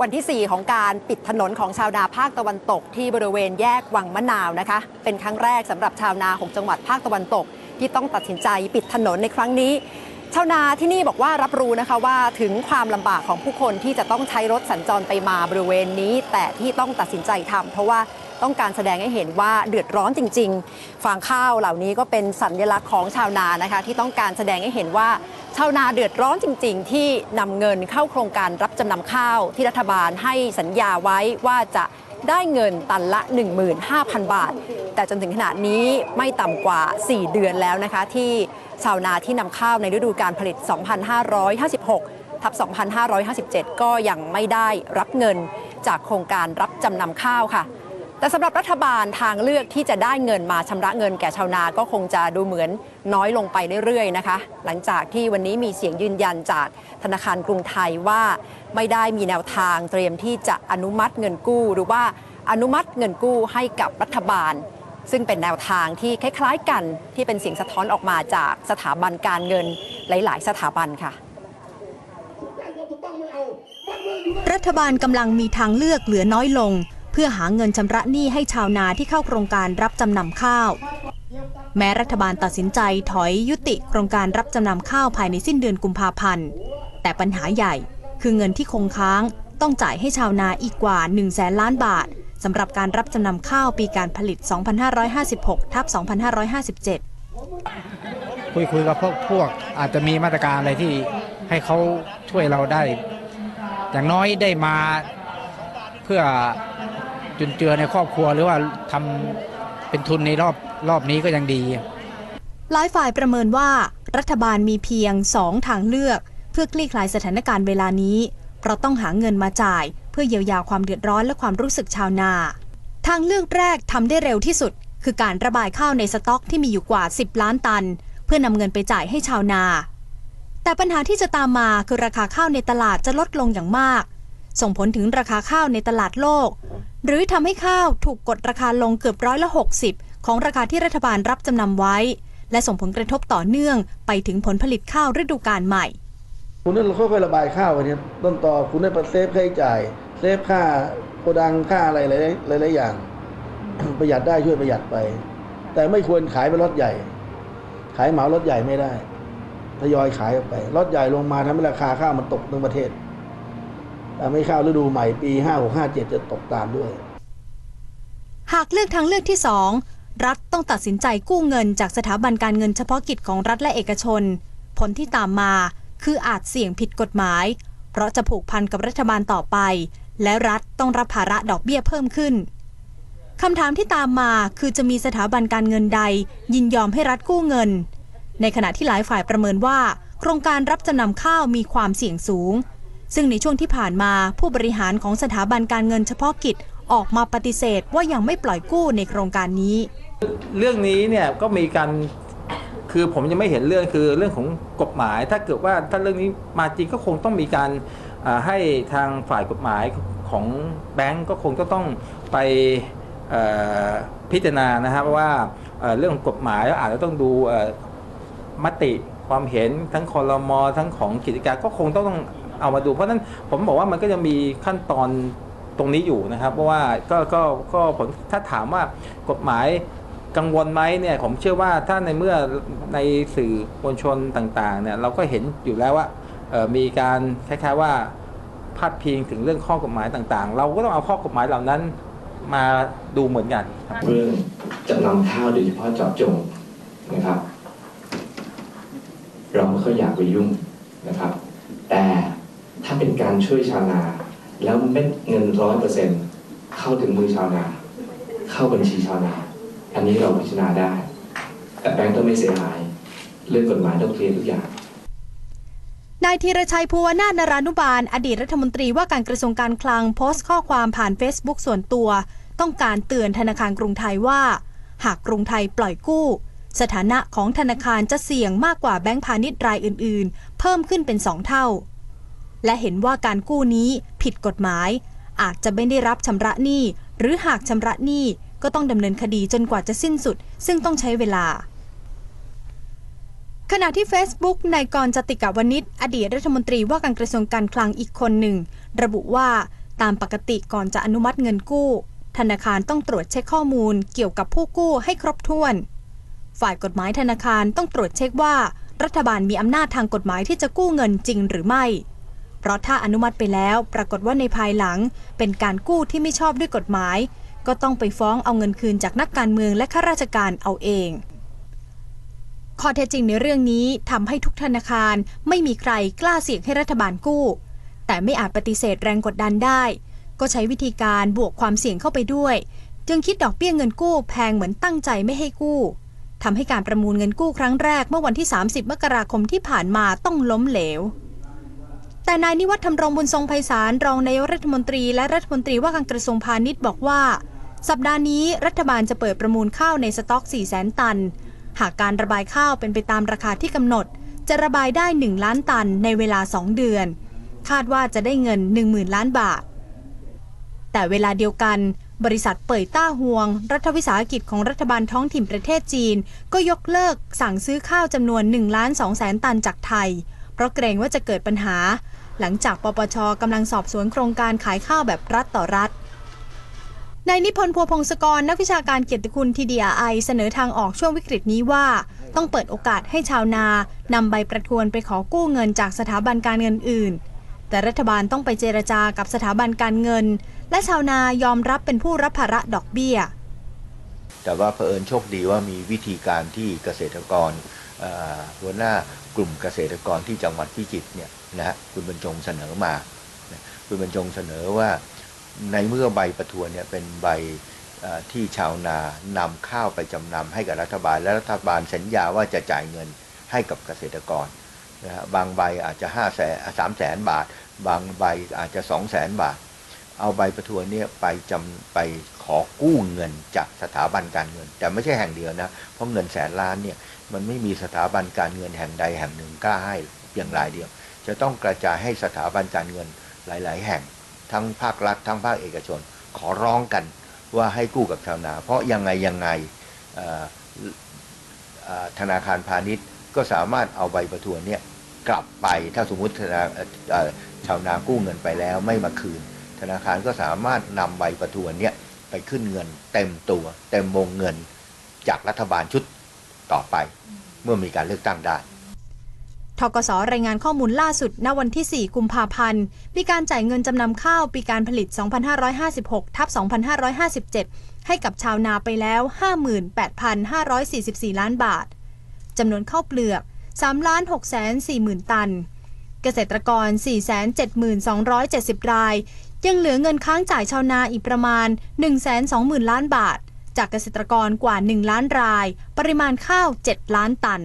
วันที่ 4 ของการปิดถนนของชาวนาภาคตะวันตก ที่บริเวณแยกวังมะนาวนะคะ เป็นครั้งแรกสำหรับชาวนาของจังหวัดภาคตะวันตก ที่ต้องตัดสินใจปิดถนนในครั้งนี้ชาวนาที่นี่บอกว่ารับรู้นะคะว่าถึงความลำบากของผู้คนที่จะต้องใช้รถสัญจรไปมาบริเวณนี้ แต่ที่ต้องตัดสินใจทำเพราะว่า ต้องการแสดงให้เห็นว่าเดือดร้อนจริง ๆ ฟางข้าวเหล่านี้ก็เป็นสัญลักษณ์ของชาวนานะคะ ที่ต้องการแสดงให้เห็นว่าชาวนาเดือดร้อนจริง ๆ ที่นำเงินเข้าโครงการรับจำนำข้าว ที่รัฐบาลให้สัญญาไว้ว่าจะได้เงินตันละ 15,000 บาท แต่จนถึงขณะนี้ไม่ต่ำกว่า 4 เดือนแล้วนะคะ ที่ชาวนาที่นำข้าวในฤดูการผลิต 2556 ทับ 2557 ก็ยังไม่ได้รับเงินจากโครงการรับจำนำข้าวค่ะ แต่สำหรับรัฐบาลทางเลือกที่จะได้เงินมาชำระเงินแก่ชาวนาก็คงจะดูเหมือนน้อยลงไปเรื่อยๆนะคะ หลังจากที่วันนี้มีเสียงยืนยันจากธนาคารกรุงไทยว่าไม่ได้มีแนวทางเตรียมที่จะอนุมัติเงินกู้ หรือว่าอนุมัติเงินกู้ให้กับรัฐบาล ซึ่งเป็นแนวทางที่คล้ายๆกันที่เป็นเสียงสะท้อนออกมาจากสถาบันการเงินหลาย ๆ สถาบันค่ะรัฐบาลกำลังมีทางเลือกเหลือน้อยลง เพื่อหาเงินชำระหนี้ให้ชาวนาที่เข้าโครงการรับจำนำข้าว แม้รัฐบาลตัดสินใจถอยยุติโครงการรับจำนำข้าวภายในสิ้นเดือนกุมภาพันธ์ แต่ปัญหาใหญ่คือเงินที่คงค้างต้องจ่ายให้ชาวนาอีกกว่า1แสนล้านบาทสำหรับการรับจำนำข้าวปีการผลิต 2556ทับ2557 คุยคุยกับพวกพวกอาจจะมีมาตรการอะไรที่ให้เขาช่วยเราได้ อย่างน้อยได้มาเพื่อ จุนเจือในครอบครัวหรือว่าทำเป็นทุนในรอบรอบนี้ก็ยังดีหลายฝ่ายประเมินว่ารัฐบาลมีเพียง2ทางเลือก เพื่อคลี่คลายสถานการณ์เวลานี้ เพราะต้องหาเงินมาจ่าย เพื่อเยียวยาความเดือดร้อนและความรู้สึกชาวนา ทางเลือกแรกทำได้เร็วที่สุด คือการระบายข้าวในสต็อกที่มีอยู่กว่า 10 ล้านตัน เพื่อนำเงินไปจ่ายให้ชาวนา แต่ปัญหาที่จะตามมาคือราคาข้าวในตลาดจะลดลงอย่างมาก ส่งผลถึงราคาข้าวในตลาดโลก หรือทำให้ข้าวถูกกดราคาลงเกือบร้อยละ 60 ของราคาที่รัฐบาลรับจำนำไว้ และส่งผลกระทบต่อเนื่องไปถึงผลผลิตข้าวฤดูกาลใหม่ คุณนั่นค่อยๆระบายข้าวไปเนี่ยต้นต่อคุณได้เซฟค่าใช้จ่าย เซฟค่าโกดังค่าอะไรหลายๆหลายๆอย่าง ประหยัดได้ช่วยประหยัดไป แต่ไม่ควรขายเป็นรถใหญ่ ขายเหมารถใหญ่ไม่ได้ทยอยขายออกไปรถใหญ่ลงมาทำให้ราคาข้าวมันตกทั้งประเทศ ทำให้ข้าฤดูใหม่ปี 5 6 5 7 จะตกตามด้วย หากเลือกทางเลือกที่ 2 รัฐต้องตัดสินใจกู้เงินจากสถาบันการเงินเฉพาะกิจของรัฐและเอกชน ผลที่ตามมาคืออาจเสี่ยงผิดกฎหมาย เพราะจะผูกพันกับรัฐบาลต่อไป และรัฐต้องรับภาระดอกเบี้ยเพิ่มขึ้นคำถามที่ตามมาคือจะมีสถาบันการเงินใด ยินยอมให้รัฐกู้เงิน ในขณะที่หลายฝ่ายประเมินว่า โครงการรับจำนำข้าวมีความเสี่ยงสูง ซึ่งในช่วงที่ผ่านมาผู้บริหารของสถาบันการเงินเฉพาะกิจออกมาปฏิเสธว่ายังไม่ปล่อยกู้ในโครงการนี้ เรื่องนี้เนี่ยก็มีการคือผมยังไม่เห็นเรื่องคือเรื่องของกฎหมาย ถ้าเกิดว่าถ้าเรื่องนี้มาจริงก็คงต้องมีการให้ทางฝ่ายกฎหมายของแบงก์ก็คงจะต้องไปพิจารณานะครับว่าเรื่องของกฎหมายอาจจะต้องดูมติความเห็นทั้งคอรมอทั้งของกิจการก็คงต้อง เอามาดู เพราะนั้นผมบอกว่ามันก็จะมีขั้นตอนตรงนี้อยู่นะครับเพราะว่าก็ก็ก็ผมถ้าถามว่ากฎหมายกังวลไหมเนี่ยผมเชื่อว่าถ้าในเมื่อในสื่อมวลชนต่างๆเนี่ยเราก็เห็นอยู่แล้วว่ามีการคล้ายๆว่าพาดพิงถึงเรื่องข้อกฎหมายต่างๆ เราก็ต้องเอาข้อกฎหมายเหล่านั้นมาดูเหมือนกันเรื่องจำนำข้าวโดยเฉพาะจาะจงนะครับ เราไม่ค่อยอยากไปยุ่งนะครับ แต่ ถ้าเป็นการช่วยชาวนา แล้วเม็ดเงินร้อยเปอร์เซ็นเข้าถึงมือชาวนา เข้าบัญชีชาวนา อันนี้เราพิจารณาได้ แต่แบงก์ต้องไม่เสียหาย เรื่องกฎหมายต้องเคลียร์ทุกอย่างนายธีรชัยภูวนาถนรานุบาล อดีตรัฐมนตรีว่าการกระทรวงการคลังโพสต์ข้อความผ่านเฟซบุ๊กส่วนตัว ต้องการเตือนธนาคารกรุงไทยว่า หากกรุงไทยปล่อยกู้ สถานะของธนาคารจะเสี่ยงมากกว่าแบงก์พาณิชย์รายอื่น ๆ เพิ่มขึ้นเป็นสองเท่า และเห็นว่าการกู้นี้ผิดกฎหมาย อาจจะไม่ได้รับชำระหนี้ หรือหากชำระหนี้ก็ต้องดำเนินคดีจนกว่าจะสิ้นสุด ซึ่งต้องใช้เวลา ขณะที่ Facebook นายกรจติกาวนิชอดีตรัฐมนตรีว่าการกระทรวงการคลังอีกคนหนึ่ง ระบุว่าตามปกติก่อนจะอนุมัติเงินกู้ ธนาคารต้องตรวจเช็คข้อมูลเกี่ยวกับผู้กู้ให้ครบถ้วน ฝ่ายกฎหมายธนาคารต้องตรวจเช็คว่า รัฐบาลมีอำนาจทางกฎหมายที่จะกู้เงินจริงหรือไม่ เพราะถ้าอนุมัติไปแล้วปรากฏว่าในภายหลัง เป็นการกู้ที่ไม่ชอบด้วยกฎหมาย ก็ต้องไปฟ้องเอาเงินคืนจากนักการเมืองและข้าราชการเอาเองข้อเท็จจริงในเรื่องนี้ทำให้ทุกธนาคารไม่มีใครกล้าเสี่ยงให้รัฐบาลกู้ แต่ไม่อาจปฏิเสธแรงกดดันได้ ก็ใช้วิธีการบวกความเสี่ยงเข้าไปด้วย จึงคิดดอกเบี้ยเงินกู้แพงเหมือนตั้งใจไม่ให้กู้ทำให้การประมูลเงินกู้ครั้งแรกเมื่อวันที่ 30 มกราคมที่ผ่านมาต้องล้มเหลว แต่นายนิวัฒน์ทำรงบุญทรงไพศาลรองนายกรัฐมนตรีและรัฐมนตรีว่าการกระทรวงพาณิชย์บอกว่า สัปดาห์นี้รัฐบาลจะเปิดประมูลข้าวในสต็อก 4 0 0 0 0 ตัน หากการระบายข้าวเป็นไปตามราคาที่กำหนด จะระบายได้ 1 ล้านตันในเวลา 2 เดือน คาดว่าจะได้เงิน 10,000 ล้านบาท แต่เวลาเดียวกันบริษัทเป่ยต้าฮวง รัฐวิสาหกิจของรัฐบาลท้องถิ่นประเทศจีน ก็ยกเลิกสั่งซื้อข้าวจำนวน1ล้าน2แสนตันจากไทย เพราะเกรงว่าจะเกิดปัญหา หลังจากปปชกำลังสอบสวนโครงการขายข้าวแบบรัฐต่อรัฐนายนิพนธ์พัวพงศกรนักวิชาการเกียรติคุณ TDRI เสนอทางออกช่วงวิกฤตนี้ว่า ต้องเปิดโอกาสให้ชาวนานำใบประทวนไปขอกู้เงินจากสถาบันการเงินอื่น แต่รัฐบาลต้องไปเจรจากับสถาบันการเงิน และชาวนายอมรับเป็นผู้รับภาระดอกเบี้ย แต่ว่าเผอิญโชคดีว่ามีวิธีการที่เกษตรกร หัวหน้ากลุ่มเกษตรกรที่จังหวัดพิจิตรเนี่ยนะฮะคุณบรรจงเสนอมาคุณบรรจงเสนอว่าในเมื่อใบประทวนเนี่ยเป็นใบที่ชาวนานำข้าวไปจำนำให้กับรัฐบาล และรัฐบาลสัญญาว่าจะจ่ายเงินให้กับเกษตรกรนะฮะบางใบอาจจะ5แสนสามแสนบาท บางใบอาจจะ2 0 0แสนบาท เอาใบประทวนเนี่ยไปจำไปขอกู้เงินจากสถาบันการเงิน แต่ไม่ใช่แห่งเดียวนะเพราะเงินแสนล้านเนี่ยมันไม่มีสถาบันการเงินแห่งใดแห่งหนึ่งกล้าให้เพียงรายเดียว จะต้องกระจายให้สถาบันการเงินหลาย ๆ แห่ง ทั้งภาครัฐ ทั้งภาคเอกชน ขอร้องกันว่าให้กู้กับชาวนา เพราะยังไงยังไงธนาคารพาณิชย์ก็สามารถเอาใบประทวนเนี่ยกลับไปถ้าสมมุติชาวนากู้เงินไปแล้วไม่มาคืน ธนาคารก็สามารถนำใบประทวนเนี่ยไปขึ้นเงิน เต็มตัวเต็มวงเงินจากรัฐบาลชุดต่อไป เมื่อมีการเลือกตั้งได้ทกสรายงานข้อมูลล่าสุด ณ วันที่ 4 กุมภาพันธ์มีการจ่ายเงินจำนำข้าว ปีการผลิต 2556 ทับ 2557 ให้กับชาวนาไปแล้ว 58,544 ล้านบาท จำนวนข้าวเปลือก3 6 4 0 0 0 0 ตัน เกษตรกร 472,270 ราย ยังเหลือเงินค้างจ่ายชาวนาอีกประมาณ 120,000 ล้านบาท จากเกษตรกรกว่า 1 ล้านราย ปริมาณข้าว 7 ล้านตัน